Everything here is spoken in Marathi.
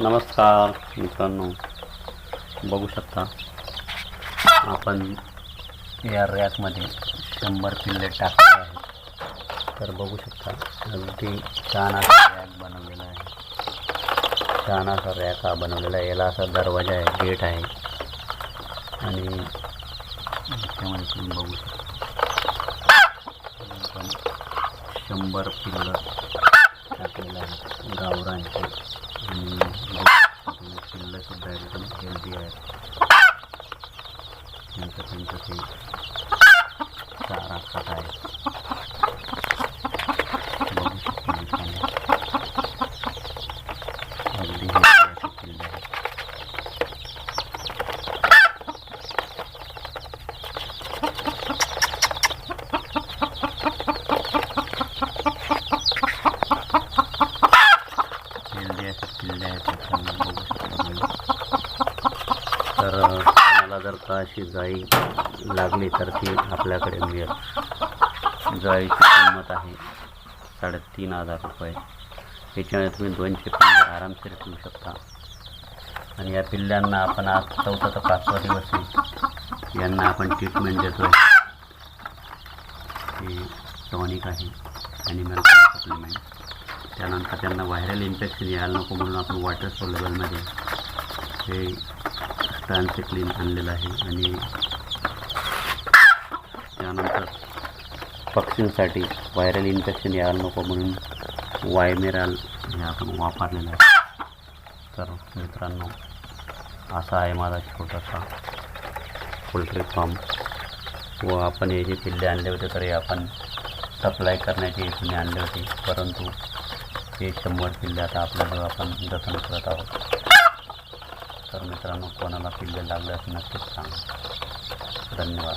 नमस्कार मित्रांनो. बघू शकता आपण या रॅकमध्ये शंभर पिल्ले टाकले आहेत. तर बघू शकता अगदी छान असा रॅक बनवलेला आहे. छान असा रॅक हा बनवलेला आहे. याला असा दरवाजा आहे गेट आहे. आणि त्यामध्ये तुम्ही बघू शकता आपण शंभर पिल्लं टाकलेलं आहे गावरांचे आणि पिल्लं सुद्धा एकदम हेल्दी आहेत त्यांचं त्यांचं ते चारा खात आहे बघू शकता मित्रांनो. अगदी healthy अशी पिल्लं आहेत हेल्दी बघू शकता तर अ, कोणाला जर का अशी जाळी लागली तर ती आपल्याकडे मिळेल. जाळीची किंमत आहे साडेतीन हजार रुपये. याच्यामुळे तुम्ही दोनशे पिल्ले आरामशीर ठेवू शकता. आणि या पिल्ल्यांना आपण आज चौथा तर पाचवा दिवस आहे. यांना आपण ट्रीटमेंट देतो आहे हे टॉनिक आहे. ॲनिमल सप्लिमेंट त्यानंतर त्यांना व्हायरल इन्फेक्शन यायला नको म्हणून आपण वॉटर सोलेबलमध्ये हे ट्रान्सिक्लीन आणलेलं आहे. आणि त्यानंतर पक्षींसाठी व्हायरल इन्फेक्शन यायला नको म्हणून वायमेराल हे आपण वापरलेलं आहे. तर मित्रांनो असा आहे माझा छोटासा पोल्ट्री फार्म व आपण हे जे पिल्ले आणले होते तर हे आपण सप्लाय करण्याचे हेतूने आणले होते. परंतु हे शंभर पिल्ले आता आपल्याजवळ आपण जतन करत आहोत. तर मित्रांनो कोणाला पिल्ले लागले नक्कीच सांगा. धन्यवाद.